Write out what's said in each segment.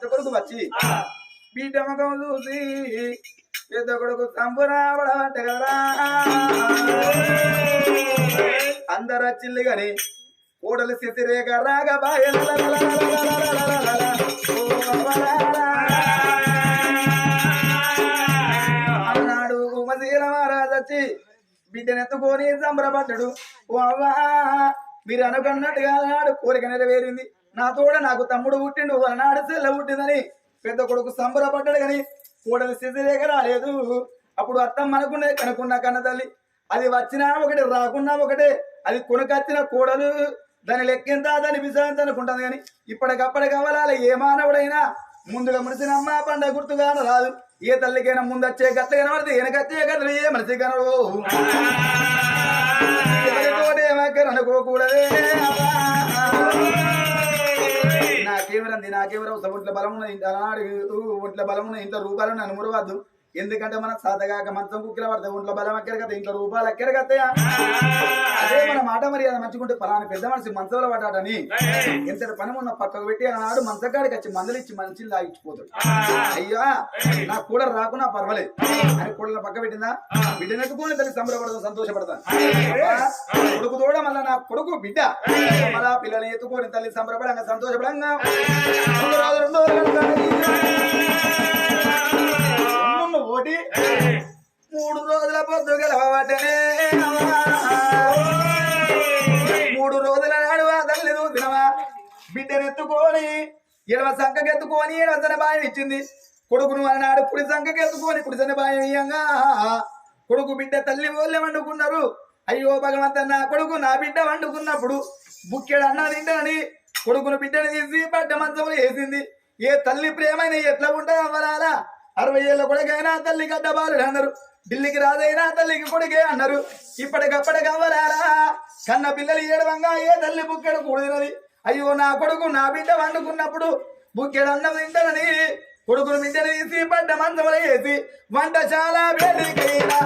పెద్ద కొడుకు వచ్చి బిడ్డ ముఖం చూసి పెద్ద కొడుకు సంబురావడమంట కదా అందరు వచ్చిల్లు గాని కోడలు సిసిరేగ రాగ బాయ అన్నాడు ఉమశీల మహారాజ్ వచ్చి బిడ్డనెత్తుకొని సంబరపడ్డాడు. ఓ అవ్వా మీరు అనుకున్నట్టుగా నాడు కోరిక నెరవేరింది. నా తోడ నాకు తమ్ముడు పుట్టిండు నాడు సెల్ల పుట్టిందని పెద్ద కొడుకు సంబరపడ్డాడు కానీ కూడలు సిసిరేగ రాలేదు. అప్పుడు అత్తం అనుకునే కనుకున్న కన్న తల్లి అది వచ్చినా ఒకటి రాకున్నా ఒకటే అది కొనుకొచ్చిన కూడలు దాని లెక్కింత దాని విశాంతి అనుకుంటుంది కానీ ఇప్పటికప్పటి కావాలా ఏ మానవుడైనా ముందుగా మనిషిని అమ్మ పండగ గుర్తుగాను రాదు ఏ తల్లికైనా ముందు వచ్చే గట్ల కనబడితే వెనకచ్చే గట్ల ఏ మనిషి కనవు అనుకోకూడదే అవ్వా. నాకేమరంది నాకేమరావు ఒంట్ల బలం ఉన్న ఒంట్ల బలం ఉన్న ఇంత రూపాయలు నన్ను మురవద్దు ఎందుకంటే మనకు సాధగాక మంచం కుక్కిల పడతాయి ఒంట్లో బలం ఎక్కడ ఇంట్లో రూపాయలు ఎక్కడ అదే మన మాట మర్యాద మంచుకుంటే పలానా పెద్ద మనిషి మంచంలో పడ్డాడని. ఎంత పని ఉన్న పక్కకు పెట్టి ఆనాడు మంచకాడికి వచ్చి మందులు ఇచ్చి మంచిని లాగించిపోతాడు అయ్యా నా కూడా రాకున్నా పర్వాలేదు. అని కూడా పక్క పెట్టిందా? బిడ్డనెత్తుకొని తల్లి సంబరపడతాను సంతోషపడతాను కొడుకు తోడ మళ్ళా నా కొడుకు బిడ్డ. మళ్ళా పిల్లని ఎత్తుకొని తల్లి సంబరపడంగా సంతోషపడంగా. రెండు రోజులు రెండు ఓటి మూడు రోజుల పొద్దు గెలవబట్టనే మూడు రోజుల నాడు ఆ తల్లి చూసినవా? బిడ్డనెత్తుకొని ఎడవ సంకకెత్తుకొని ఎడవ తన బాయం ఇచ్చింది. కొడుకును అన్నాడు కుడి సంకకెత్తుకొని కుడి తన బాయం ఇయ్యంగా. కొడుకు బిడ్డ తల్లి ఓళ్ళే వండుకున్నారు. అయ్యో భగవంత నా కొడుకు నా బిడ్డ వండుకున్నప్పుడు బుక్కెడు అన్న తింటానని కొడుకును బిడ్డను తీసి పడ్డ మంచములు వేసింది. ఏ తల్లి ప్రేమైన ఎట్లా ఉంటుంది అవ్వరాలా? అరవై ఏళ్ళ కొడుకైనా తల్లి గడ్డ అన్నారు ఢిల్లీకి రాదైనా తల్లికి కొడుకే అన్నారు. ఇప్పటికప్పటికి అవ్వరారా కన్న పిల్లలు ఏడవంగా ఏ తల్లి బుక్కెడు కూడినది? అయ్యో నా కొడుకు నా బిడ్డ వండుకున్నప్పుడు బుక్కెడు అన్నం తింటనని కొడుకును బిడ్డను తీసి పడ్డ మంచములు వేసి వంట చాలా వేడికైనా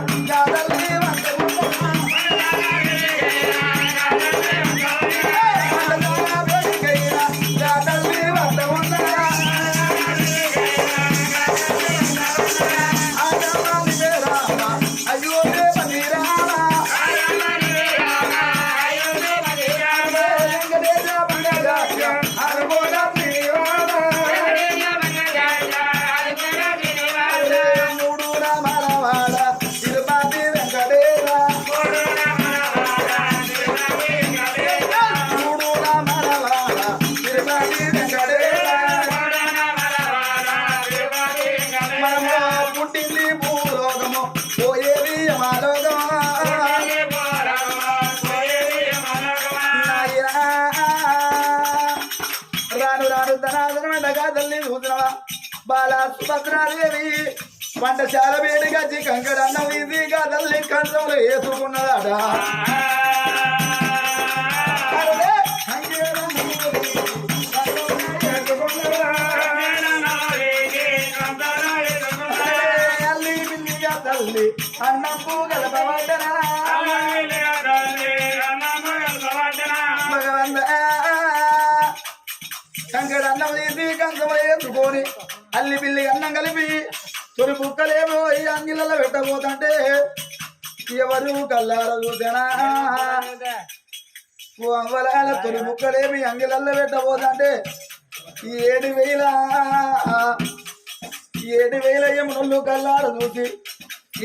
బాల సుభద్రాదేవి వంటశాల వేడిగా కంకడన్న వీధిగా తల్లి కంచంలో వేసుకున్నదాట అరే, అంగేరం మూడి, పిల్లి అన్నం కలిపి తొలి బుక్కలేమో ఈ అంగిళ్ళలో పెట్టబోతుంటే ఎవరు కల్లార చూసానా? ఓ తొలి ముక్కలేమి అంగిళ్ళల్లో పెట్టబోతుంటే ఈ ఏడు వేల ఈ ఏడు వేల యమునులు కల్లారు చూసి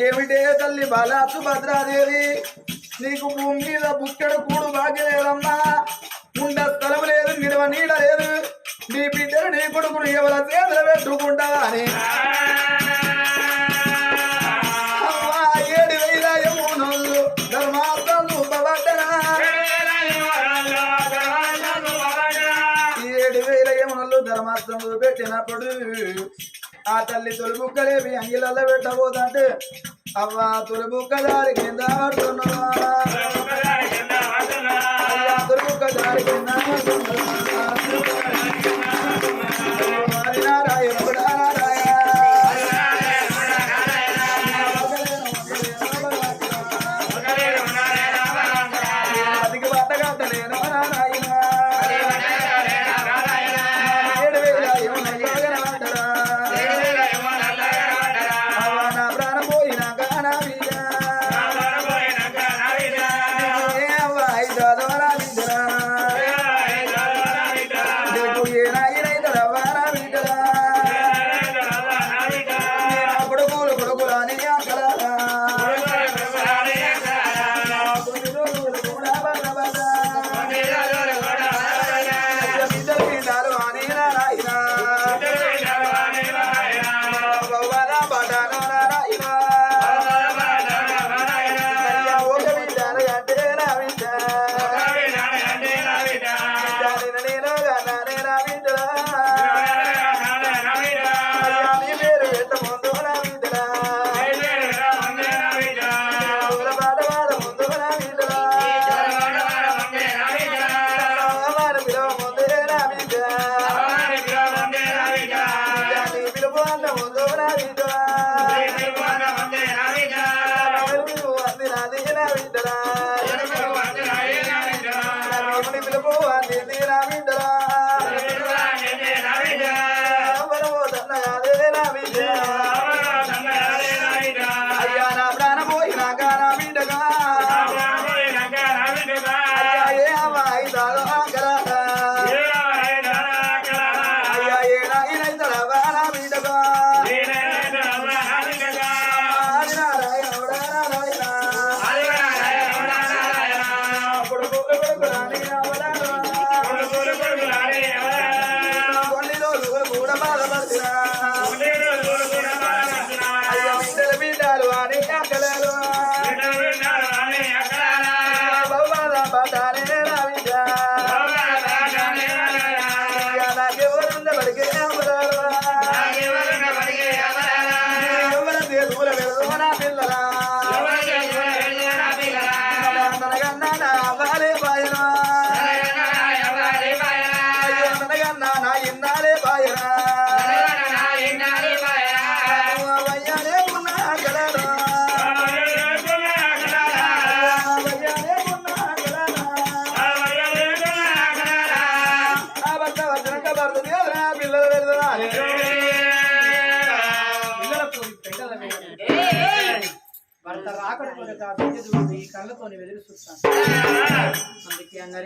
ఏమిటే తల్లి బాలాసు భద్రాదేవి? నీకు భూమి మీద బుక్కెడు కూడు బాగలేదమ్మా ఉండ స్థలం లేదు నిలవ నీడ లేదు. నీ బిడ్డను నీ కొడుకును ఎవర చేతులు పెట్టుకుంటావా అని ఏడు వేల యమునులు ధర్మార్థం చూపబడ్డనా ఏడు వేల యమునలు ధర్మాస్త్రములు పెట్టినప్పుడు ఆ తల్లి తొలిబుక్కలేవి అంగిలలో పెట్టబోదంటే అవ్వ తొలిబుక్క దారి కింద పడుతున్నావా అయ్యా తొలిబుక్క దారి కింద పడుతున్నావా?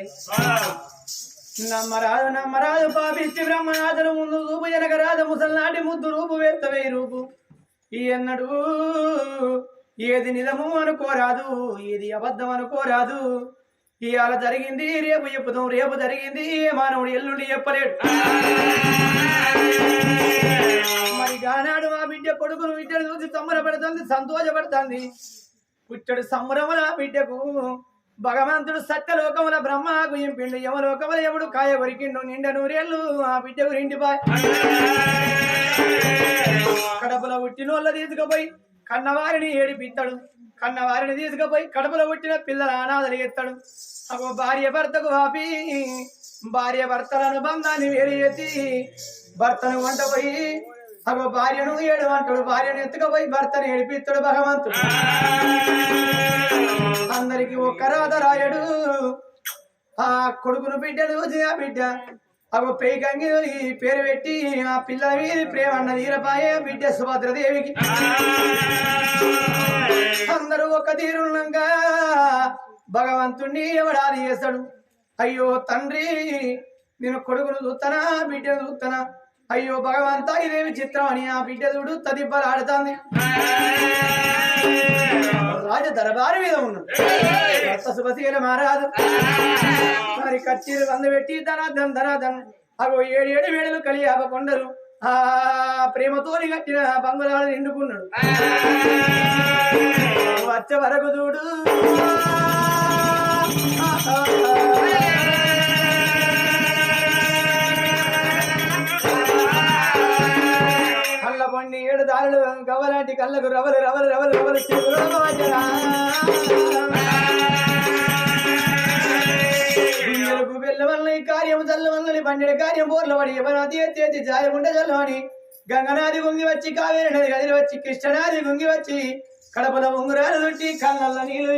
అందుకే నమ్మరాదు నమ్మరాదు పాపిష్టి బ్రహ్మనాథులు ముందు రూపు జనకరాజు ముసల్నాటి ముద్దు రూపు వేస్తవే రూపు. ఈ ఎన్నడు ఏది నిజము అనుకోరాదు ఏది అబద్ధం అనుకోరాదు. ఇవాళ జరిగింది రేపు చెప్పుదాం రేపు జరిగింది మానవుడు ఎల్లుండి చెప్పలేడు. మరి గానాడు ఆ బిడ్డ కొడుకును బిడ్డను చూసి సంబరపడుతుంది సంతోషపడుతుంది. పుట్టడు ఆ బిడ్డకు భగవంతుడు సత్యలోకముల బ్రహ్మకు ఇంపిండు యమలోకముల ఎవడు కాయ వరికిండు నిండ నూరేళ్ళు ఆ బిడ్డకు బాయ్. కడపలో పుట్టినోళ్ళ తీసుకుపోయి కన్నవారిని ఏడిపిస్తాడు. కన్నవారిని తీసుకుపోయి కడపలో పుట్టిన పిల్లల అనాథలు ఎత్తాడు అగో భార్య భర్తకు వాపి భార్య భర్తల అనుబంధాన్ని వేరు ఎత్తి భర్తను వంట పోయి అగో భార్యను ఏడు అంటాడు. భార్యను ఎత్తుకపోయి భర్తను ఏడిపిస్తాడు భగవంతుడు. రాయడు. ఆ కొడుకును బిడ్డలు ఆ బిడ్డ. అగో పేకంగి పేరు పెట్టి ఆ పిల్ల మీద ప్రేమ అన్న వీరపాయ బిడ్డ సుభద్రదేవికి. అందరూ ఒక తీరున్నాగా భగవంతుణ్ణి ఎవడాది చేస్తాడు. అయ్యో తండ్రి నేను కొడుకును చూస్తానా బిడ్డను చూస్తానా అయ్యో భగవంతా ఇదేమి చిత్రం అని ఆ బిడ్డ చూడు తదిబ్బలు ఆడుతాంది రాజ దరబారు మీద ఉన్నాడు. భర్త మారాదు మరి కచ్చీలు వంద పెట్టి ధనాధన్ ధనాధన్ అగో ఏడు ఏడు వేడలు కలి కొండలు. ఆ ప్రేమతోని కట్టిన బంగుళాలు నిండుకున్నాడు. వచ్చే వరకు చూడు. కళ్ళ పండి ఏడు దారులు గవ్వలాంటి కళ్ళకు రవలు రవలు రవలు కార్యం పండిన కార్యం బోర్ల పడి ఎవరది ఎత్తి ఎత్తి చల్లవని గంగనాది గుంగి వచ్చి కావేరి నది గదిలి వచ్చి కృష్ణనాది గుంగి వచ్చి కడపల ఉంగురాలు దుట్టి కళ్ళల్ల నీళ్ళు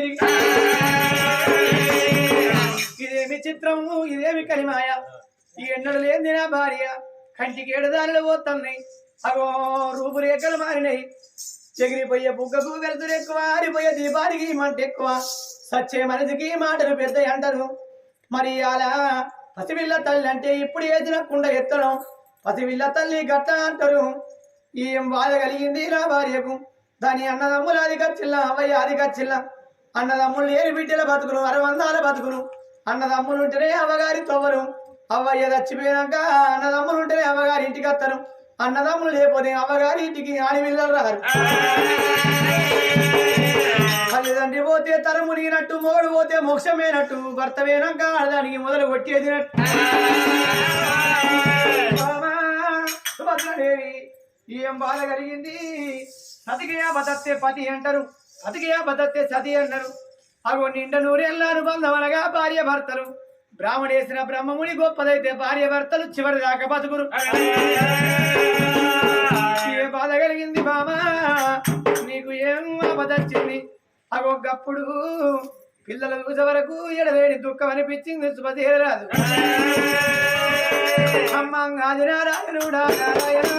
ఇదేమి చిత్రము ఇదేమి కలిమాయ? ఈ ఎన్నడు లేని నా భార్య. కంటికి ఏడుదారులు పోతున్నాయి. అగో రూపురేఖలు మారినాయి. చెగిరిపోయే బుగ్గకు వెళ్తురు ఎక్కువ ఆరిపోయే దీపానికి మంట ఎక్కువ. సచ్చే మనిషికి మాటలు పెద్ద అంటారు మరి అలా పసివిల్ల తల్లి అంటే ఇప్పుడు ఏదిన కుండ ఎత్తడం పసివిల్ల తల్లి గట్ట అంటారు ఏం బాధ కలిగింది రా భార్యకు? దాని అన్నదమ్ములు అది గచ్చిల్ల అవయ్య అది గచ్చిల్ల అన్నదమ్ములు ఏరి బిడ్డల బతుకును అరవందాల బతుకును అన్నదమ్ములు ఉంటేనే అవ్వగారి తవ్వరు. అవ్వయ్య చచ్చిపోయాక అన్నదమ్ములు ఉంటేనే అవ్వగారి ఇంటికి వస్తారు అన్నదమ్ములు లేకపోతే అవ్వగారి ఇంటికి ఆడివిల్లలు రారు. తండ్రి పోతే తరం మునిగినట్టు మోడు పోతే మోక్షమేనట్టు భర్త వేనాక దానికి మొదలు కొట్టేది బామా, ఏం బాధ కలిగింది? సతికియా బతత్తే పతి అంటారు సతికియా బతత్తే సతి అంటారు. అగో నిండ నూరేళ్ళ బంధమనగా భార్య భర్తలు. బ్రాహ్మణేసిన బ్రహ్మముని గొప్పదైతే భార్య భర్తలు చివరి దాకా బతుకురు. ఏ బాధ కలిగింది బామా నీకు ఏం ఆపదొచ్చింది అగో గప్పుడు పిల్లలు చూసే వరకు ఎడలేని దుఃఖం అనిపించింది సుపతి రాదు అమ్మ ఆది నారాయణుడా నారాయణ.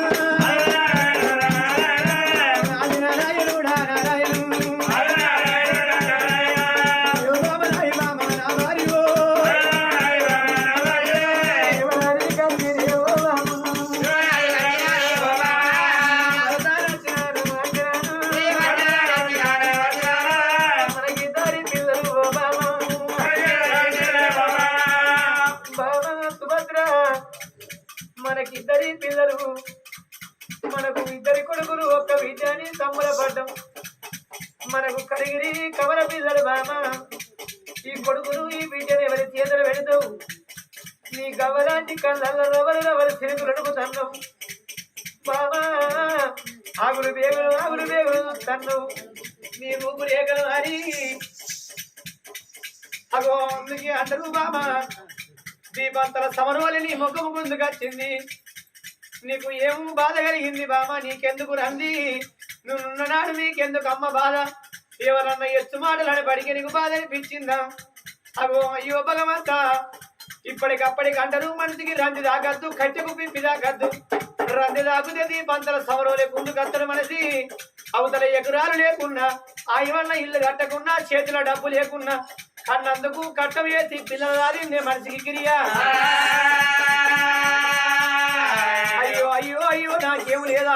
మనకిద్దరి పిల్లలు. మనకు ఇద్దరి కొడుకులు ఒక్క విద్యాని సంబరపడ్డం. మనకు కడిగిరి కవర పిల్లలు బామ ఈ కొడుకులు ఈ బిడ్డను ఎవరి చేతులు పెడతావు? నీ గవలాంటి కళ్ళల్లో రవలు రవలు తిరుగులు అడుగుతున్నావు బామా ఆగులు బేగులు ఆగులు బేగులు తన్ను నీ రూపు రేఖలు అని అగో అందుకే అంటారు బామా దీపంతల సమరవలి నీ ముఖము ముందుకొచ్చింది. నీకు ఏం బాధ కలిగింది బామ నీకెందుకు రంది? నువ్వున్న నాడు నీకెందుకు అమ్మ బాధ? ఎవరన్నా ఎత్తు మాటలని పడికి నీకు బాధ అనిపించిందా? అగో అయ్యో భగవంత ఇప్పటికప్పటికి అంటారు మనిషికి రంది దాకద్దు కట్టెకు పింపి దాకద్దు రంది దాకుతే దీపంతల సమరంలో ముందు కత్తడు మనిషి. అవతల ఎగురాలు లేకున్నా ఆయవన్న ఇల్లు కట్టకున్నా చేతిలో డబ్బు లేకున్నా కన్నందుకు కట్టం వేసి పిల్లలు రాది మనిషికి గిరియా అయ్యో అయ్యో అయ్యో నాకేం లేదా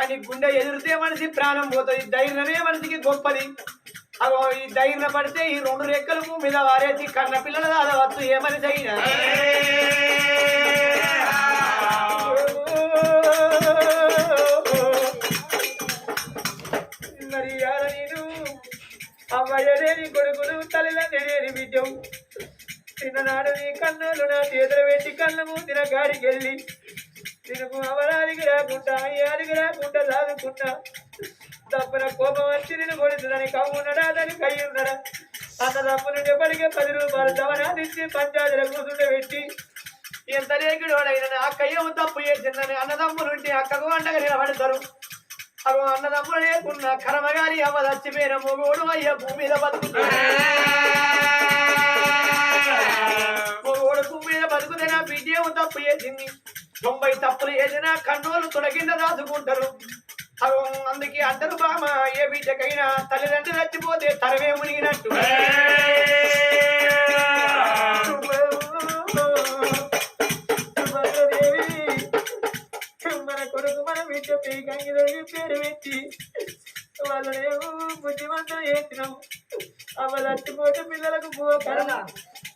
అని గుండె ఎదిరితే మనిషి ప్రాణం పోతుంది. ధైర్యమే మనిషికి గొప్పది. అగో ఈ ధైర్యం పడితే ఈ రెండు రెక్కలు భూమి మీద వారేసి కన్న పిల్లల దాదవచ్చు ఏ మనిషి అమ్మయ్యలేని కొడుకులు తల్లిదండ్రులేని బిడ్డం. చిన్ననాడు నీ కన్నులు నా చేతులు పెట్టి కళ్ళ మూసిన గాడికెళ్ళి. వెళ్ళి అవరాదికి రాకుండా అయ్యాదికి రాకుండా లాదుకున్నా తప్పున కోపం వచ్చి నేను కొడుతుందని కమ్మున్నడా దాని కై ఉన్నడా అన్న తప్పు నుండి ఎప్పటికే పది రూపాయలు దవనాదిచ్చి పంచాయతీల కూతుండే పెట్టి. ఎంత రేగిడోడైన నా అక్కయ్య తప్పు చేసిందని అన్నదమ్ములుంటే అక్కకు వంటగా నిలబడతారు. అగో అన్నదమ్ములు లేకున్నా కర్మగారి అవ్వ చచ్చిపోయిన మొగోడు అయ్య భూమి మీద బతుకుతాడు మొగోడు భూమి మీద బతుకుతే నా బిడ్డ తప్పు చేసింది తొంభై తప్పులు చేసినా కన్నోళ్ళు తొలగింద దాచుకుంటారు. అగో అందుకే అంటారు బామ ఏ బిడ్డకైనా తల్లిదండ్రులు చచ్చిపోతే తరవే మునిగినట్టు మన బిడ్డ పేకంగి పేరు పెట్టి వాళ్ళనేమో బుద్ధిమంతం చేసినాం. అవ్వ చచ్చిపోతే పిల్లలకు పోకరం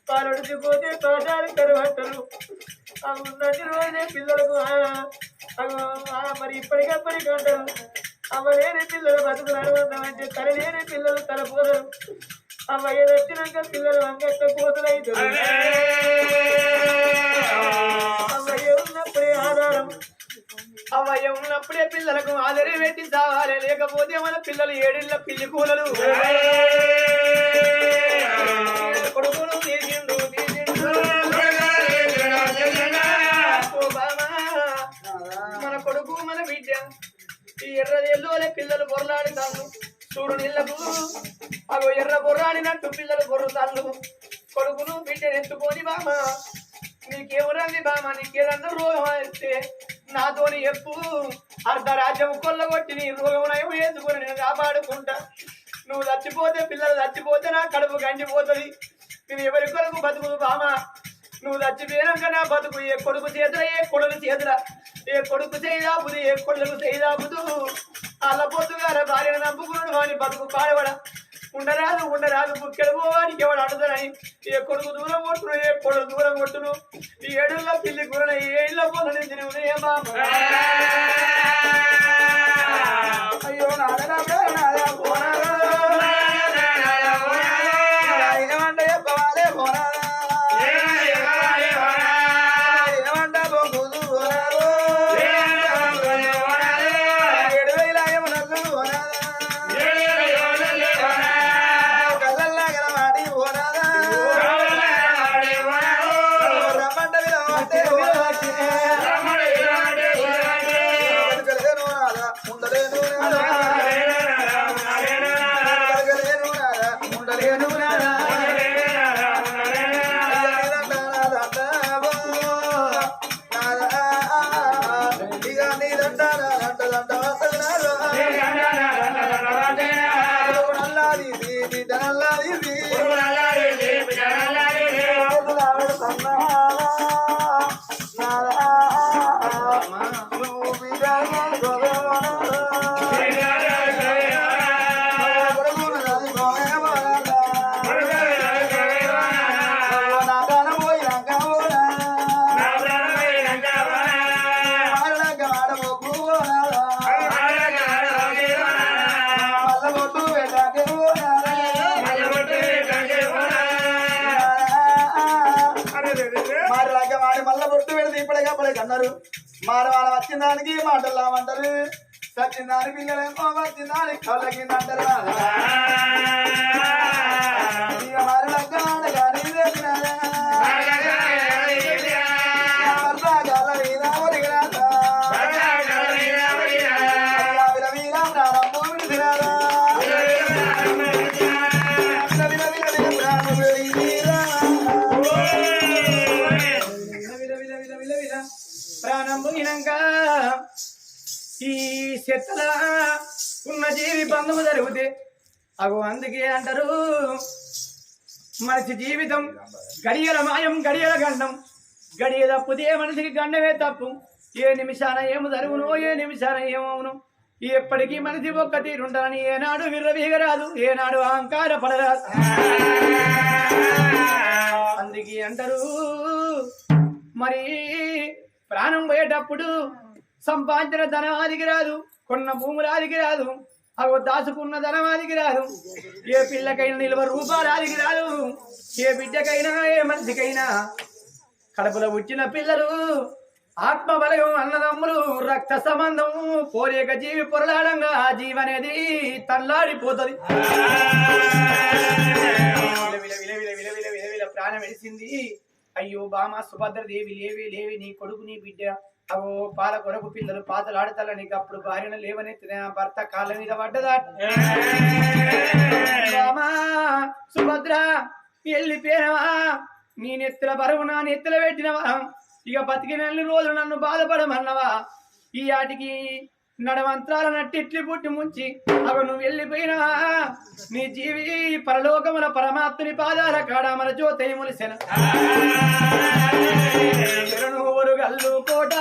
పాలొడిచిపోతే తోటాలు కరువట్టరు ఆ ఉన్నది రోజే పిల్లలకు మరి ఇప్పటికప్పటికి అంటారు. అవ్వ లేని పిల్లలు బతుకు నడవందామంటే తల లేని పిల్లలు తలపోదరు. అవ్వ ఏదొచ్చినాక పిల్లలు అంగట్ల కోతులైతారు అవ్వయ్య ఉన్నప్పుడే ఆధారం. అవయం ఉన్నప్పుడే పిల్లలకు ఆదరి పెట్టి సావాలి లేకపోతే మన పిల్లలు ఏడిళ్ళ పిల్లి కూలలు కొడుకులు తీసిండు తీసిండు ఓ మన కొడుకు మన బిడ్డ ఈ ఎర్రదేళ్ళోలే పిల్లలు బొర్లాడుతాను చూడు నీళ్ళకు అవి ఎర్ర బొర్రాడినట్టు పిల్లలు బొర్రుతాళ్ళు కొడుకును బిడ్డ ఎత్తుకొని బామా నీకేమురంది బామా నీకేదన్నా రోగం అయితే నాతోని చెప్పు. అర్ధరాజ్యం కొల్లగొట్టి నీ రోగం నయం నేను కాపాడుకుంటా. నువ్వు చచ్చిపోతే పిల్లలు చచ్చిపోతే నా కడుపు గండిపోతుంది. నేను ఎవరి కొరకు బతుకు బామా? నువ్వు చచ్చిపోయాక నా బతుకు ఏ కొడుకు చేతుల ఏ కొడుకు చేతుల? ఏ కొడుకు చేయదాపుదు ఏ కొడుకు చేయదాపుదు? అల్ల భార్యను నమ్ముకున్నాడు వాని బతుకు పాడబడా ఉండరాదు ఉండరాదు. బుక్కెడు పోవానికి ఎవడు అడుగుతానని ఏ కొడుకు దూరం కొట్టును ఏ కొడుకు దూరం కొట్టును? ఈ ఏడుల్లో పిల్లి గురణ ఏ ఇళ్ళ పొలని తిరుగునే అయ్యో నాదనా నాదా పోనాదా Thank you. వచ్చిన దానికి మాటలు అంటారు సచ్చిన దాని పిల్లలేమో వచ్చిన దాని కళ్ళ చెత్తలా ఉన్న జీవి బంధము జరిగితే అగో అందుకే అంటారు మనిషి జీవితం గడియల మాయం గడియల గండం. గడియ తప్పుతే మనిషికి గండమే తప్పు. ఏ నిమిషాన ఏము జరుగునో ఏ నిమిషాన ఏమవును? ఎప్పటికీ మనిషి ఒక్క తీరుంటానని ఏనాడు విర్రవీగరాదు ఏనాడు అహంకార పడరాదు. అందుకే అంటారు మరి ప్రాణం పోయేటప్పుడు సంపాదించిన ధనం ఆదికి రాదు. కొన్న భూములాదికి రాదు. అవి దాచుకున్న ధనం ఆదికి రాదు. ఏ పిల్లకైనా నిల్వ రూపాలు ఆదికి రాదు. ఏ బిడ్డకైనా ఏ మనిషికైనా కడుపులో పుట్టిన పిల్లలు ఆత్మబలయం అన్నదమ్ములు రక్త సంబంధం కోరిక జీవి పొరలాడంగా జీవనేది తల్లాడిపోతుంది. ప్రాణం వెలిసింది అయ్యో బామ సుభద్రదేవి లేవి లేవి నీ కొడుకు నీ బిడ్డ. అవో పాల కొరకు పిల్లలు పాతలు ఆడతాల నీకు అప్పుడు భార్యను లేవనెత్తిన భర్త కాళ్ళ మీద పడ్డదా? సుభద్ర వెళ్ళిపోయినవా నీ నెత్తుల బరువు నా నెత్తుల పెట్టినవా? ఇక బతికిన రోజులు నన్ను బాధపడమన్నవా? ఈ ఆటికి నడవంత్రాల నట్టిట్లు పుట్టి ముంచి అవను వెళ్ళిపోయినా. నీ జీవి పరలోకముల పరమాత్మని పాదాల కాడామల జ్యోతని ములిసిన. కోట.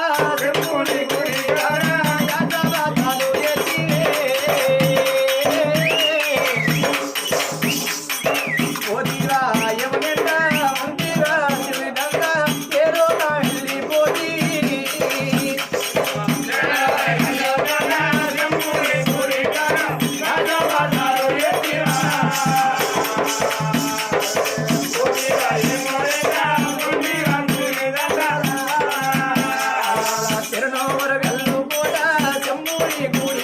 segura.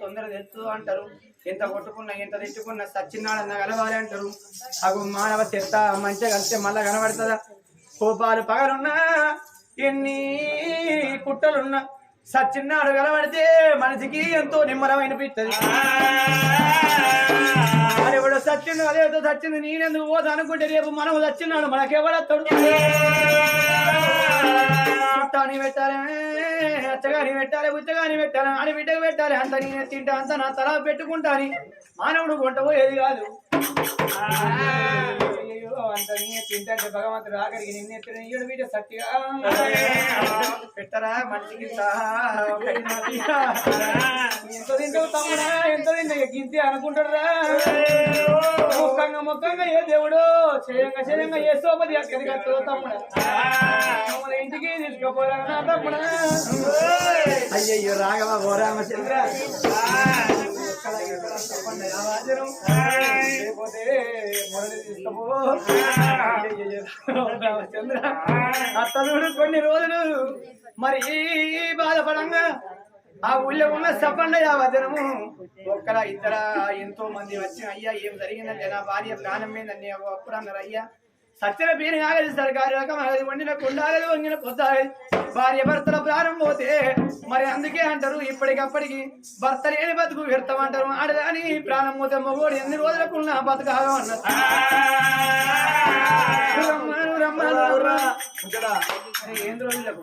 తొందర తెచ్చు అంటారు. ఎంత కొట్టుకున్నా ఎంత తెచ్చుకున్నా సచ్చినాడన్న కలవాలి అంటారు. అగు మానవ చెత్త మంచిగా కలిస్తే మళ్ళా కనబడుతుందా? కోపాలు పగలున్నా ఎన్ని కుట్టలున్నా సచ్చిన్నాడు కలబడితే మనిషికి ఎంతో నిమ్మలమైనపిస్తుంది మరి ఇప్పుడు సచ్చిండు అదేదో సచ్చింది నేనెందుకు పోతా అనుకుంటే రేపు మనం సచ్చిన్నాడు మనకెవడత్తాడు చుట్టాని పెట్టాలి. అచ్చగాని పెట్టాలి బుచ్చగాని పెట్టాలి ఆడి బిడ్డకు పెట్టాలి. అంత నేను తింటా అంత నా తల పెట్టుకుంటాని. మానవుడు కొంట పోయేది కాదు. అయ్యో అంత నీ తింటే భగవంతుడు ఆఖరికి నిన్నే తినయ్యడు బిడ్డ సత్తిగా. పెట్టరా మతిగా. ఎంత తింటూ తమ్ముడా? ఎంత తిన్నా గింతి అనుకుంటారా ముఖంగా ఏ దేవుడు? చేయంగా చేయంగా ఏ సోపతి అక్కడికి తమ్ముడా? ఇంటికి తీసుకుపోరా తమ్ముడా. అయ్యయ్యో రాఘవ ఓ రామచంద్ర. లేకపోతే మురళి తీసుకపో. రామచంద్ర. అత్తలుడు కొన్ని రోజులు మరి బాధపడంగా ఆ ఊళ్ళో ఉన్న సపండ వచనము ఒక్కరా ఇద్దరా ఎంతో మంది వచ్చి అయ్యా ఏం జరిగిందంటే నా భార్య ప్రాణం అప్పుడు అన్నారు అయ్యా సత్యన పేరు ఆగదు సర్కారు రకం ఆగదు వండిన కొండాగదు వంగిన పొద్దాగదు భార్య భర్తల ప్రాణం పోతే మరి అందుకే అంటారు ఇప్పటికప్పటికి భర్త లేని బతుకు వ్యర్థం అంటారు. ఆడదాని ప్రాణం పోతే మగోడు ఎన్ని అన్నారు రమ్మను, రమ్మను. అరే, ఏం రోజులకు?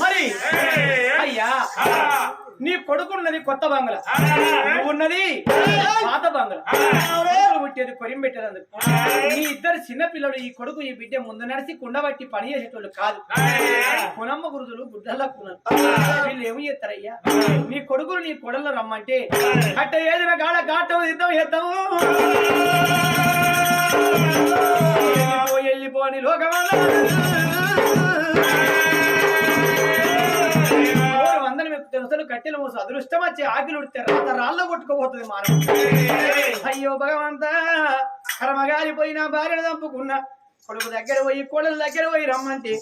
మరి అయ్యా నీ కొడుకున్నది కొత్త బంగ్లా. నువ్వున్నది పాత బంగ్లా. పుట్టేది కొరిం పెట్టేదందుకు నీ ఇద్దరు చిన్న పిల్లలు ఈ కొడుకు ఈ బిడ్డ ముందు నడిచి కుండబట్టి పని చేసేటోళ్ళు కాదు. కునమ్మ గురుదులు గుడ్డల్లా కున్నారు. వీళ్ళు ఏమి చేస్తారయ్యా? నీ కొడుకులు నీ కొడల్లో రమ్మంటే కట్ట ఏదిన కాడ కాటం యుద్ధం చేద్దాము వెళ్ళిపో వెళ్ళిపోని లోకమంతా. కట్టెలు కట్టెలు మోసు అదృష్టం వచ్చి ఆకిలు ఉడితే రాత రాళ్ళ కొట్టుకోబోతుంది మానవ అయ్యో భగవంత కర్మగాలిపోయిన భార్యను చంపుకున్నా కొడుకు దగ్గర పోయి కోడల దగ్గర పోయి రమ్మంటే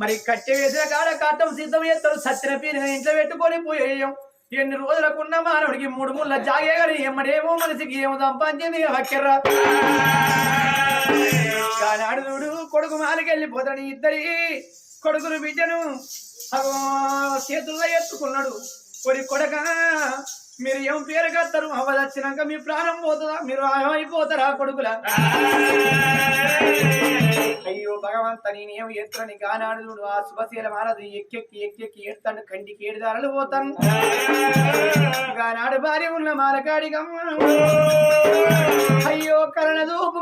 మరి కట్టె వేసిన కాడ కట్టం సిద్ధం చేస్తారు సత్యన పీరిన ఇంట్లో పెట్టుకొని పోయేయం. ఎన్ని రోజులకున్న మానవుడికి మూడు ముళ్ళ జాగే గాని ఎమ్మడేమో మనిషికి ఏమో సంపాదించింది వక్కెర్రా కానాడు చూడు కొడుకు మాలికెళ్ళిపోతాడు ఇద్దరి కొడుకులు బిడ్డను. చేతుల్లో ఎత్తుకున్నాడు. ఒరి కొడక మీరు ఏం పేరు కడతారు? అవ్వదచ్చినాక మీ ప్రాణం పోతుందా? మీరు ఏమైపోతారా కొడుకుల? అయ్యో భగవంత నేనేం ఎత్తులని కానాడు చూడు ఆ శుభశీల మారదు ఎక్కెక్కి ఎక్కెక్కి ఎత్తాను కంటికి ఏడుదారలు పోతాను గానాడు భార్య ఉన్న మాలకాడిగమ్మ అయ్యో కరణ దూపు